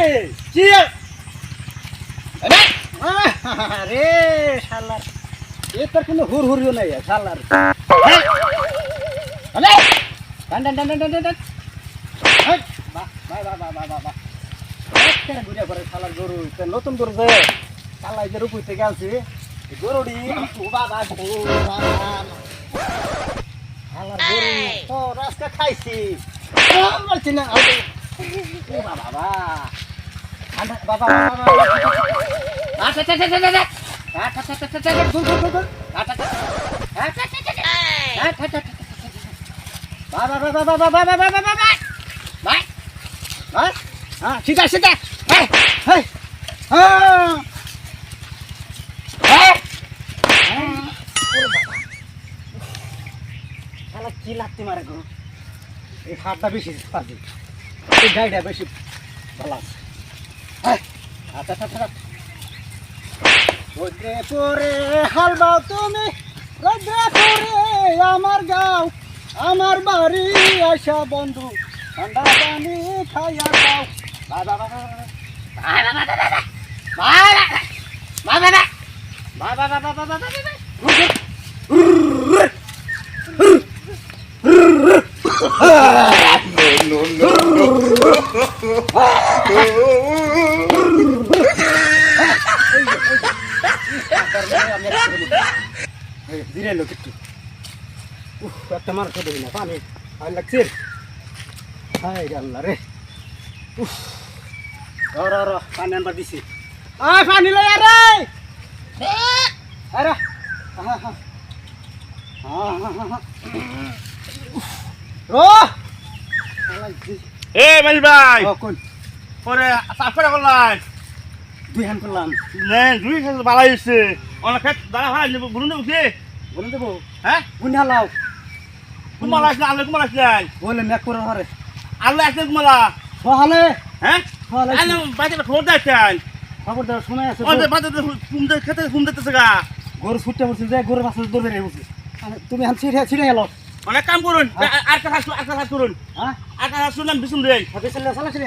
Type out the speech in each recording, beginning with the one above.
রে চিয়ার আরে শালার এ তোর কোনো হুর হুরিও নাই শালার নতুন গরু যে কালাই যে রুপুইতে গেছি গরুডি বাবা আমার গরু তো রাস্তা খাইছি। বাবা বাবা আচ্ছা আচ্ছা আচ্ছা আচ্ছা আচ্ছা আচ্ছা আচ্ছা আচ্ছা আচ্ছা আচ্ছা আচ্ছা আচ্ছা আচ্ছা আচ্ছা আচ্ছা আচ্ছা বাবা হ্যাঁ সিধা সিধা হ্যাঁ হ্যাঁ হ্যাঁ হ্যাঁ কি লাগতে মারে গো এই হাতটা বেশি পাজি এই গাড়িটা বেশি ভালো আছে হ্যাঁ আচ্ছা আচ্ছা আচ্ছা রোদ্রে বাও তুমি রোদ্রে পরে আমার গাও আমার বাড়ি আসা বন্ধু ঠান্ডা পানি খাইয়া যাও বাবা বাবা বাবা বাবা বাবা বাবা বাবা ধীরে লোক একটু। উফ একটা মার খেতে না পানি। আর লাগছে। হাই আল্লাহ রে। উফ। র র পানি আনবার দিছি। আয় পানি লই আরে আরে হ্যাঁ হ্যাঁ এ মালি ভাই। পরে চাষ করে করলাই দুই হান করলাম। দুই ভালো হয়েছে অনেক খেত দাঁড়া ভাই গুরু নেব কি বলে দেবো? হ্যাঁ? বুনি হালাও কুমার আসলে আলে কুমার আসলেন বলে মেক করে হরে আলে আসলে কুমারা সহালে। হ্যাঁ? সহালে। আলে বাইরে খবর দেখছেন খবর দেওয়ার সময় আছে ওই যে বাইরে ঘুম দে খেতে ঘুম দিতেছে গা। গরু ছুটতে বলছে যে গরু বাসা দৌড়ে রে বলছে তুমি হান ছিড়ে ছিড়ে এলো। অনেক কাম করুন। আর কাজ আর কাজ করুন। হ্যাঁ? আর কাজ শুনলাম বিশুন রে। চলে চলে চলে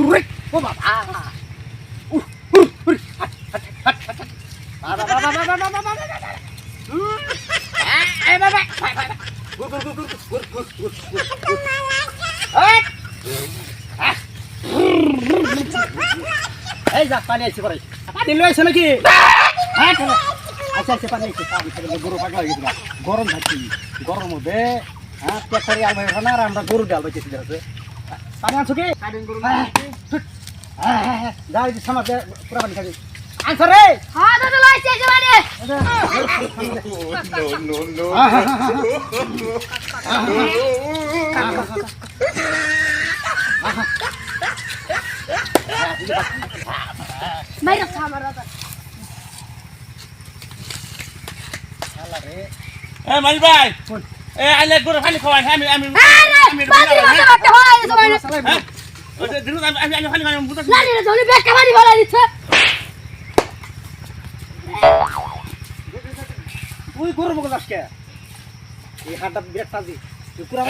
এই যাক পানি আছে পরে। পানি লই আছে নাকি? হ্যাঁ, আচ্ছা আচ্ছা পানি আছে গরু পাগলা হয়ে গেছিল গরম থাকছি গরম হবে। হ্যাঁ পেট করে আর বাইরে না আর আমরা গরু ডাল বাইতেছি আছে। পানি আছো কি? দাঁড়িয়ে হ্যাঁ, হ্যাঁ, রে? মাইরা আমার দাদা এ মানি ভাই। এ আইলে গুড় খালি খাওয়াই হ্যাঁ, হ্যাঁ, আমি আমি আমি বাজি বাজি করতে হয় তোমার আমি আমি খালি খাওয়াই না রে তুমি বেকার বাড়ি বলে দিছ তুই গরুর মুখ যাস এই হাটটা বিরাট তাজি তুই পুরা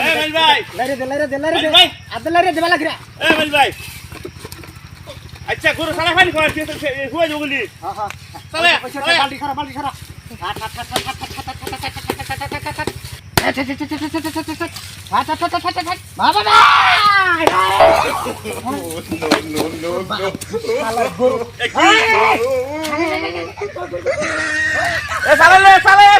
লাইরে দে লাইরে দে লাইরে দে আদে লাইরে দে বালা গিরা এ মাল ভাই আচ্ছা গরু সারা খালি কর তুই হুয়া হ্যাঁ হ্যাঁ চলে বালতি সারা বালতি সারা সালে সালে